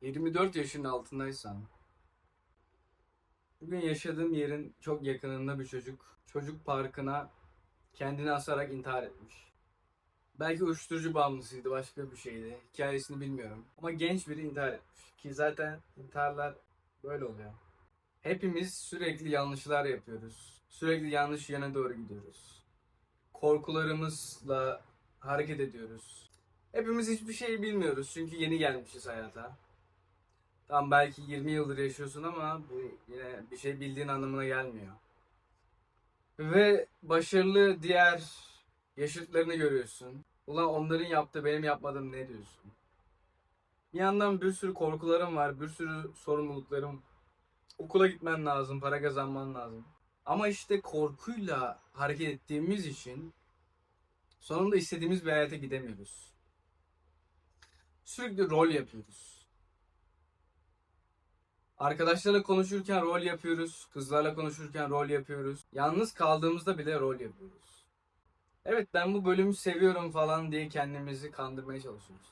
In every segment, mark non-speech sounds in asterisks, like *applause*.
24 yaşın altındaysan, bugün yaşadığım yerin çok yakınında bir çocuk, çocuk parkına kendini asarak intihar etmiş. Belki uyuşturucu bağımlısıydı, başka bir şeydi. Hikayesini bilmiyorum. Ama genç biri intihar etmiş. Ki zaten intiharlar böyle oluyor. Hepimiz sürekli yanlışlar yapıyoruz. Sürekli yanlış yöne doğru gidiyoruz. Korkularımızla hareket ediyoruz. Hepimiz hiçbir şey bilmiyoruz çünkü yeni gelmişiz hayata. Tam belki 20 yıldır yaşıyorsun ama bu yine bir şey bildiğin anlamına gelmiyor. Ve başarılı diğer yaşıtlarını görüyorsun. Ulan onların yaptığı benim yapmadığım ne diyorsun? Bir yandan bir sürü korkularım var, bir sürü sorumluluklarım. Okula gitmen lazım, para kazanman lazım. Ama işte korkuyla hareket ettiğimiz için sonunda istediğimiz bir hayata gidemiyoruz. Sürekli rol yapıyoruz. Arkadaşlarla konuşurken rol yapıyoruz. Kızlarla konuşurken rol yapıyoruz. Yalnız kaldığımızda bile rol yapıyoruz. Evet ben bu bölümü seviyorum falan diye kendimizi kandırmaya çalışıyoruz.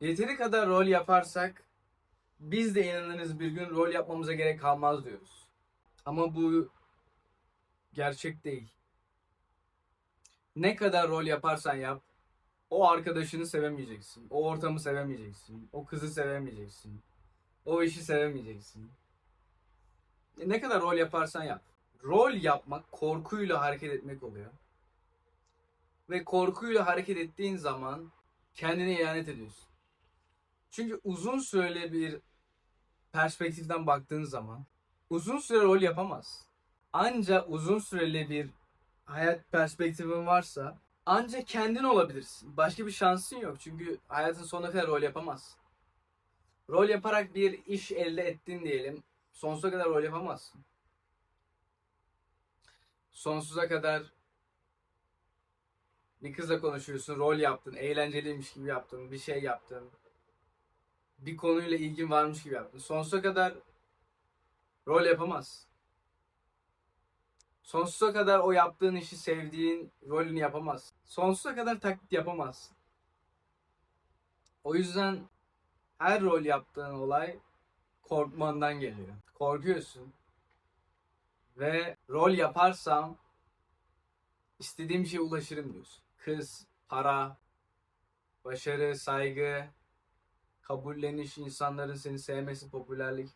Yeteri kadar rol yaparsak biz de inanırız bir gün rol yapmamıza gerek kalmaz diyoruz. Ama bu gerçek değil. Ne kadar rol yaparsan yap, o arkadaşını sevemeyeceksin. O ortamı sevemeyeceksin. O kızı sevemeyeceksin. O işi sevemeyeceksin. E, Ne kadar rol yaparsan yap. Rol yapmak korkuyla hareket etmek oluyor. Ve korkuyla hareket ettiğin zaman kendine ihanet ediyorsun. Çünkü uzun süreli bir perspektiften baktığın zaman uzun süre rol yapamaz. Anca uzun süreli bir hayat perspektifin varsa anca kendin olabilirsin. Başka bir şansın yok. Çünkü hayatın sonuna kadar rol yapamazsın. Rol yaparak bir iş elde ettin diyelim. Sonsuza kadar rol yapamazsın. Sonsuza kadar bir kızla konuşuyorsun, rol yaptın, eğlenceliymiş gibi yaptın, bir şey yaptın. Bir konuyla ilgin varmış gibi yaptın. Sonsuza kadar rol yapamaz. Sonsuza kadar o yaptığın işi sevdiğin rolünü yapamaz. Sonsuza kadar taklit yapamaz. O yüzden her rol yaptığın olay korkmandan geliyor. Korkuyorsun. Ve rol yaparsam istediğim şeye ulaşırım diyorsun. Kız, para, başarı, saygı, kabulleniş, insanların seni sevmesi, popülerlik.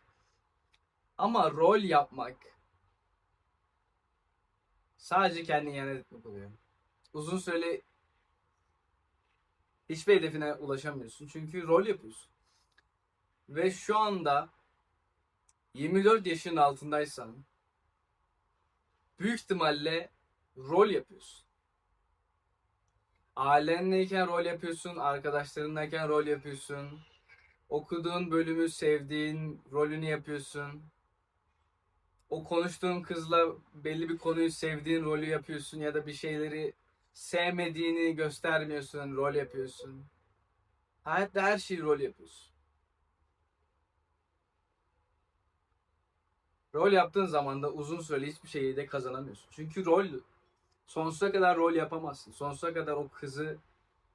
Ama rol yapmak sadece kendini ihanet etmek oluyor. Uzun süreli hiçbir hedefine ulaşamıyorsun. Çünkü rol yapıyorsun. Ve şu anda 24 yaşın altındaysan büyük ihtimalle rol yapıyorsun. Ailenleyken rol yapıyorsun, arkadaşlarınlayken rol yapıyorsun. Okuduğun bölümü sevdiğin rolünü yapıyorsun. O konuştuğun kızla belli bir konuyu sevdiğin rolü yapıyorsun ya da bir şeyleri sevmediğini göstermiyorsun, rol yapıyorsun. Hayatta her şeyi rol yapıyorsun. Rol yaptığın zaman da uzun süreli hiçbir şeyi de kazanamıyorsun. Çünkü rol sonsuza kadar rol yapamazsın. Sonsuza kadar o kızı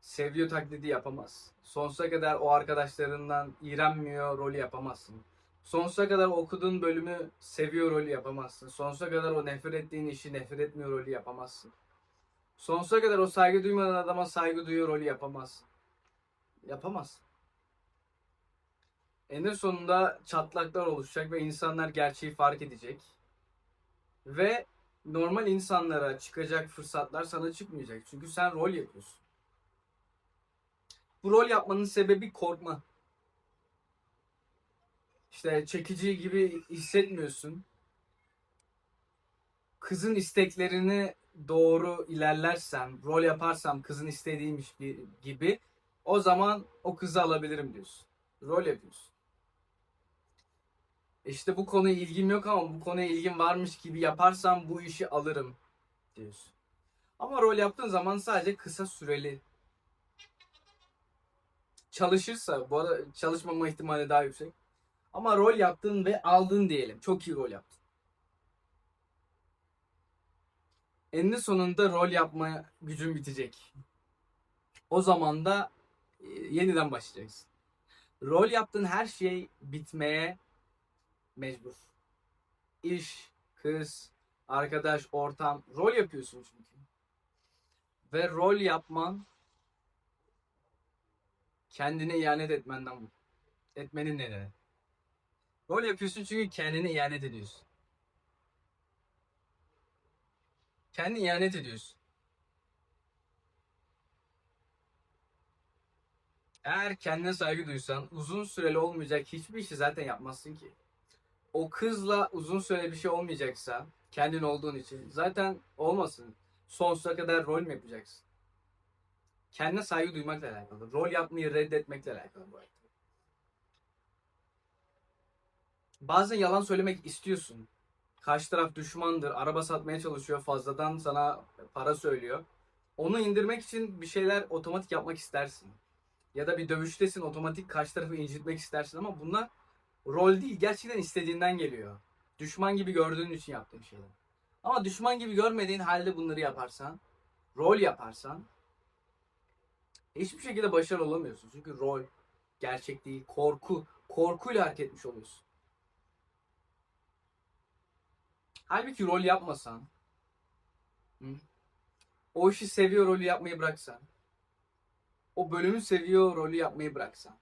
seviyor taklidi yapamazsın. Sonsuza kadar o arkadaşlarından iğrenmiyor rolü yapamazsın. Sonsuza kadar okuduğun bölümü seviyor rolü yapamazsın. Sonsuza kadar o nefret ettiğin işi nefret etmiyor rolü yapamazsın. Sonsuza kadar o saygı duymadan adama saygı duyuyor rolü yapamazsın. Yapamazsın. Eninde sonunda çatlaklar oluşacak ve insanlar gerçeği fark edecek. Ve normal insanlara çıkacak fırsatlar sana çıkmayacak. Çünkü sen rol yapıyorsun. Bu rol yapmanın sebebi korkma. İşte çekici gibi hissetmiyorsun. Kızın isteklerini doğru ilerlersem, rol yaparsam kızın istediğiymiş gibi o zaman o kızı alabilirim diyorsun. Rol yapıyorsun. İşte bu konuya ilgim yok ama bu konuya ilgim varmış gibi yaparsam bu işi alırım diyorsun. Ama rol yaptığın zaman sadece kısa süreli. Çalışırsa, bu arada çalışmama ihtimali daha yüksek. Ama rol yaptın ve aldın diyelim. Çok iyi rol yaptın. Eninde sonunda rol yapma gücün bitecek. O zaman da e, yeniden başlayacaksın. Rol yaptığın her şey bitmeye mecbur. İş, kız, arkadaş, ortam. Rol yapıyorsun çünkü. Ve rol yapman kendine ihanet etmenden. Etmenin nedeni. Rol yapıyorsun çünkü kendine ihanet ediyorsun. Kendine ihanet ediyorsun. Eğer kendine saygı duysan uzun süreli olmayacak hiçbir işi zaten yapmazsın ki. O kızla uzun süreli bir şey olmayacaksa kendin olduğun için zaten olmasın. Sonsuza kadar rol mü yapacaksın? Kendine saygı duymakla alakalı. Rol yapmayı reddetmekle alakalı bu arada. Bazen yalan söylemek istiyorsun. Karşı taraf düşmandır, araba satmaya çalışıyor, fazladan sana para söylüyor. Onu indirmek için bir şeyler otomatik yapmak istersin. Ya da bir dövüştesin, otomatik karşı tarafı incitmek istersin ama bunlar rol değil, gerçekten istediğinden geliyor. Düşman gibi gördüğün için yaptığın şeyler. Ama düşman gibi görmediğin halde bunları yaparsan, rol yaparsan hiçbir şekilde başarılı olamıyorsun. Çünkü rol gerçek değil, korku, korkuyla hareket etmiş oluyorsun. Halbuki rol yapmasan, o işi seviyor rolü yapmayı bıraksan, o bölümü seviyor rolü yapmayı bıraksan.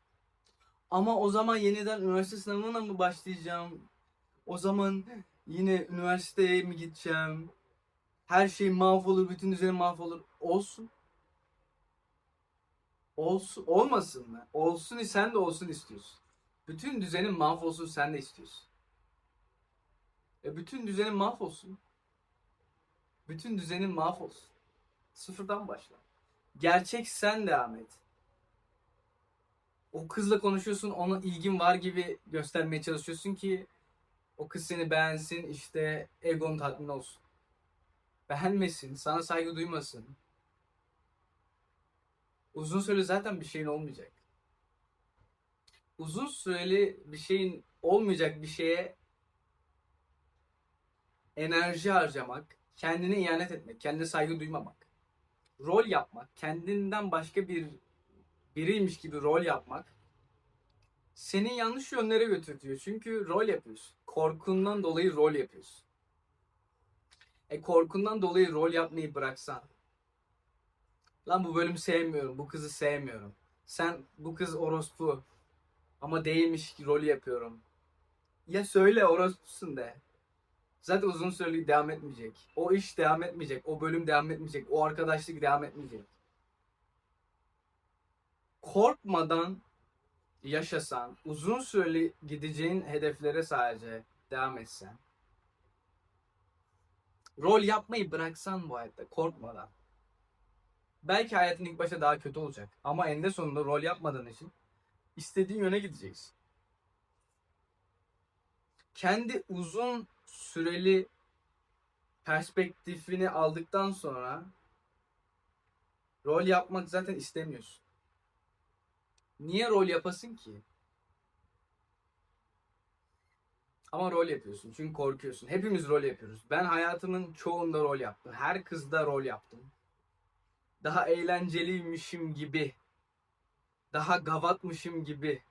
Ama o zaman yeniden üniversite sınavına mı başlayacağım? O zaman yine üniversiteye mi gideceğim? Her şey mahvolur, bütün düzenim mahvolur. Olsun. Olsun, olmasın mı? Olsun sen de olsun istiyorsun. Bütün düzenin mahvolsun sen de istiyorsun. E bütün düzenin mahvolsun. Bütün düzenin mahvolsun. Sıfırdan başla. Gerçek sen devam et. O kızla konuşuyorsun, ona ilgin var gibi göstermeye çalışıyorsun ki o kız seni beğensin, işte egon tatmin olsun. Beğenmesin, sana saygı duymasın. Uzun süreli zaten bir şeyin olmayacak. Uzun süreli bir şeyin olmayacak bir şeye enerji harcamak, kendine ihanet etmek, kendine saygı duymamak, rol yapmak, kendinden başka bir biriymiş gibi rol yapmak seni yanlış yönlere götürtüyor. Çünkü rol yapıyorsun. Korkundan dolayı rol yapıyorsun. E korkundan dolayı rol yapmayı bıraksan. Lan bu bölümü sevmiyorum, bu kızı sevmiyorum. Sen bu kız orospu ama değilmiş ki rolü yapıyorum. Ya söyle orospusun de. Zaten uzun süreli devam etmeyecek. O iş devam etmeyecek. O bölüm devam etmeyecek. O arkadaşlık devam etmeyecek. Korkmadan yaşasan, uzun süreli gideceğin hedeflere sadece devam etsen. Rol yapmayı bıraksan bu hayatta korkmadan. Belki hayatın ilk başta daha kötü olacak. Ama eninde sonunda rol yapmadığın için istediğin yöne gideceksin. Kendi uzun süreli perspektifini aldıktan sonra rol yapmak zaten istemiyorsun. Niye rol yapasın ki? Ama rol yapıyorsun çünkü korkuyorsun. Hepimiz rol yapıyoruz. Ben hayatımın çoğunda rol yaptım. Her kızda rol yaptım. Daha eğlenceliymişim gibi. Daha gavatmışım gibi.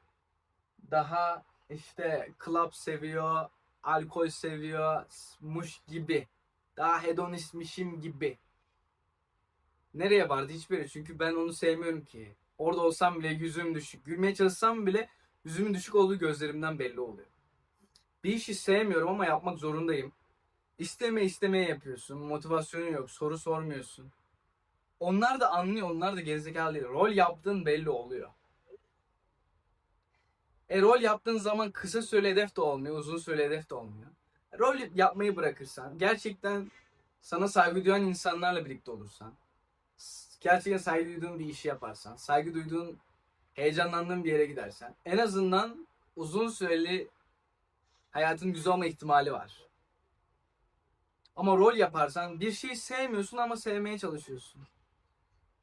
Daha işte club seviyor, alkol seviyor, muş gibi. Daha hedonistmişim gibi. Nereye vardı hiçbir yere çünkü ben onu sevmiyorum ki. Orada olsam bile yüzüm düşük. Gülmeye çalışsam bile yüzümün düşük olduğu gözlerimden belli oluyor. Bir işi sevmiyorum ama yapmak zorundayım. İsteme istemeye yapıyorsun. Motivasyonun yok. Soru sormuyorsun. Onlar da anlıyor. Onlar da gerizekalı değil. Rol yaptığın belli oluyor. E rol yaptığın zaman kısa süre hedef de olmuyor. Uzun süre hedef de olmuyor. Rol yapmayı bırakırsan, gerçekten sana saygı duyan insanlarla birlikte olursan, gerçekten saygı duyduğun bir işi yaparsan, saygı duyduğun, heyecanlandığın bir yere gidersen, en azından uzun süreli hayatın güzel olma ihtimali var. Ama rol yaparsan bir şeyi sevmiyorsun ama sevmeye çalışıyorsun.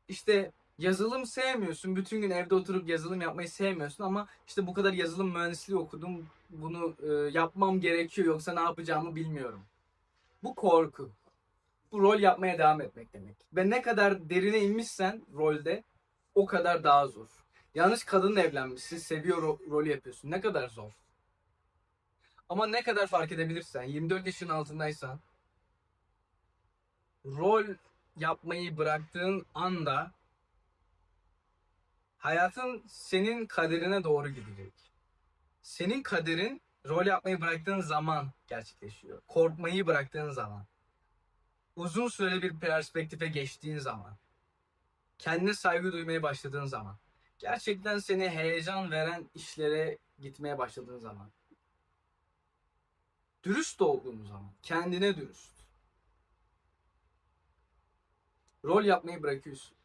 İşte yazılım sevmiyorsun. Bütün gün evde oturup yazılım yapmayı sevmiyorsun ama işte bu kadar yazılım mühendisliği okudum. Bunu e, yapmam gerekiyor yoksa ne yapacağımı bilmiyorum. Bu korku. Bu rol yapmaya devam etmek demek. Ve ne kadar derine inmişsen rolde o kadar daha zor. Yanlış kadınla evlenmişsin, seviyor ro- rolü yapıyorsun. Ne kadar zor. Ama ne kadar fark edebilirsen, 24 yaşın altındaysan rol yapmayı bıraktığın anda hayatın senin kaderine doğru gidecek. Senin kaderin rol yapmayı bıraktığın zaman gerçekleşiyor. Korkmayı bıraktığın zaman. Uzun süreli bir perspektife geçtiğin zaman. Kendine saygı duymaya başladığın zaman. Gerçekten seni heyecan veren işlere gitmeye başladığın zaman. Dürüst olduğun zaman. Kendine dürüst. Rol yapmayı bırakıyorsun.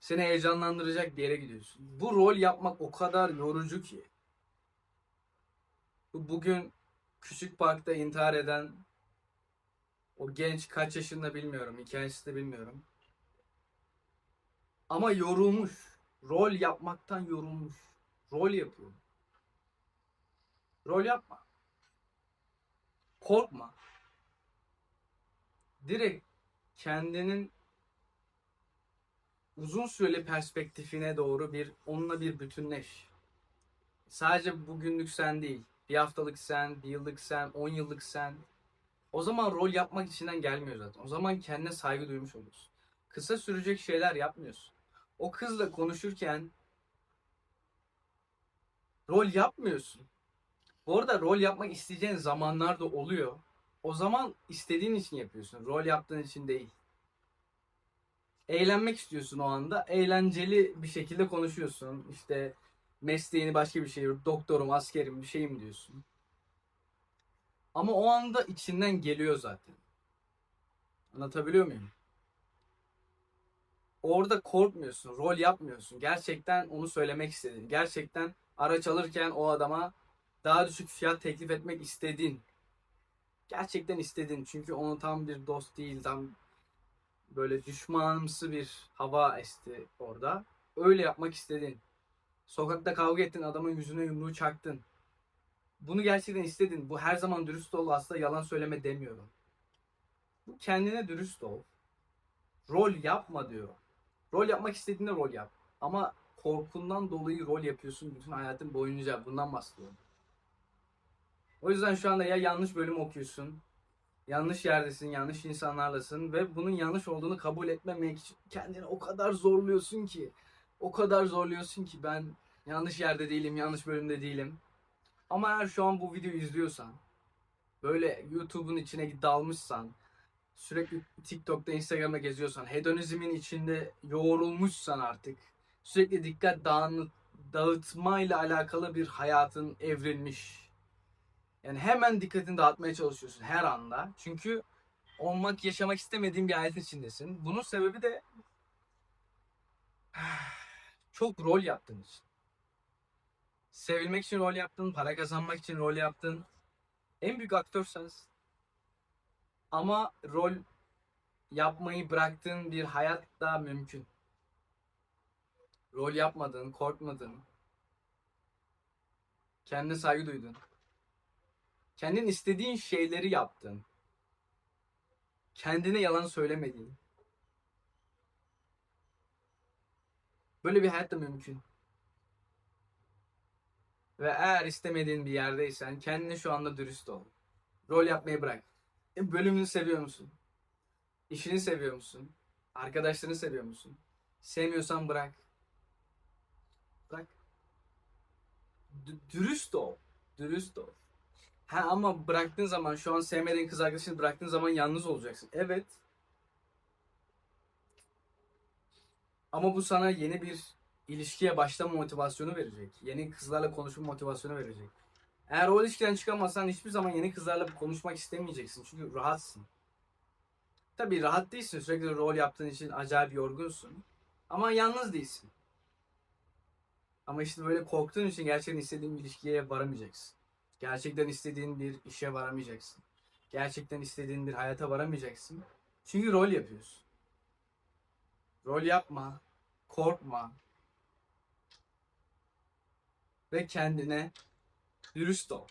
Seni heyecanlandıracak bir yere gidiyorsun. Bu rol yapmak o kadar yorucu ki. Bu Bugün küçük parkta intihar eden o genç kaç yaşında bilmiyorum. Hikayesini de bilmiyorum. Ama yorulmuş. Rol yapmaktan yorulmuş. Rol yapıyor. Rol yapma. Korkma. Direkt kendinin uzun süreli perspektifine doğru bir onunla bir bütünleş. Sadece bugünlük sen değil. Bir haftalık sen, bir yıllık sen, on yıllık sen. O zaman rol yapmak içinden gelmiyor zaten. O zaman kendine saygı duymuş oluyorsun. Kısa sürecek şeyler yapmıyorsun. O kızla konuşurken rol yapmıyorsun. Bu arada rol yapmak isteyeceğin zamanlar da oluyor. O zaman istediğin için yapıyorsun. Rol yaptığın için değil. Eğlenmek istiyorsun o anda. Eğlenceli bir şekilde konuşuyorsun. İşte mesleğini başka bir şey, doktorum, askerim bir şeyim diyorsun. Ama o anda içinden geliyor zaten. Anlatabiliyor muyum? Orada korkmuyorsun, rol yapmıyorsun. Gerçekten onu söylemek istedin. Gerçekten araç alırken o adama daha düşük fiyat teklif etmek istedin. Gerçekten istedin. Çünkü onu tam bir dost değil, tam böyle düşmanımsı bir hava esti orada. Öyle yapmak istedin. Sokakta kavga ettin, adamın yüzüne yumruğu çaktın. Bunu gerçekten istedin. Bu her zaman dürüst ol. Aslında yalan söyleme demiyorum. Bu kendine dürüst ol. Rol yapma diyor. Rol yapmak istediğinde rol yap. Ama korkundan dolayı rol yapıyorsun bütün hayatın boyunca. Bundan bahsediyorum. O yüzden şu anda ya yanlış bölüm okuyorsun, yanlış yerdesin, yanlış insanlarlasın ve bunun yanlış olduğunu kabul etmemek için kendini o kadar zorluyorsun ki, o kadar zorluyorsun ki ben yanlış yerde değilim, yanlış bölümde değilim. Ama eğer şu an bu videoyu izliyorsan, böyle YouTube'un içine dalmışsan, sürekli TikTok'ta, Instagram'da geziyorsan, hedonizmin içinde yoğrulmuşsan artık, sürekli dikkat dağını, dağıtmayla alakalı bir hayatın evrilmiş. Yani hemen dikkatini dağıtmaya çalışıyorsun her anda. Çünkü olmak, yaşamak istemediğin bir hayatın içindesin. Bunun sebebi de *sighs* çok rol yaptığın için. Sevilmek için rol yaptın, para kazanmak için rol yaptın. En büyük aktör. Ama rol yapmayı bıraktığın bir hayat da mümkün. Rol yapmadın, korkmadın. Kendine saygı duydun. Kendin istediğin şeyleri yaptın. Kendine yalan söylemedin. Böyle bir hayat da mümkün. Ve eğer istemediğin bir yerdeysen kendine şu anda dürüst ol. Rol yapmayı bırak. E, bölümünü seviyor musun? İşini seviyor musun? Arkadaşlarını seviyor musun? Sevmiyorsan bırak. Bırak. D- dürüst ol. Dürüst ol. Ha ama bıraktığın zaman şu an sevmediğin kız arkadaşını bıraktığın zaman yalnız olacaksın. Evet. Ama bu sana yeni bir ilişkiye başlama motivasyonu verecek. Yeni kızlarla konuşma motivasyonu verecek. Eğer o ilişkiden çıkamazsan hiçbir zaman yeni kızlarla konuşmak istemeyeceksin. Çünkü rahatsın. Tabii rahat değilsin. Sürekli rol yaptığın için acayip yorgunsun. Ama yalnız değilsin. Ama işte böyle korktuğun için gerçekten istediğin bir ilişkiye varamayacaksın. Gerçekten istediğin bir işe varamayacaksın. Gerçekten istediğin bir hayata varamayacaksın. Çünkü rol yapıyorsun. Rol yapma. Korkma. Ve kendine dürüst ol.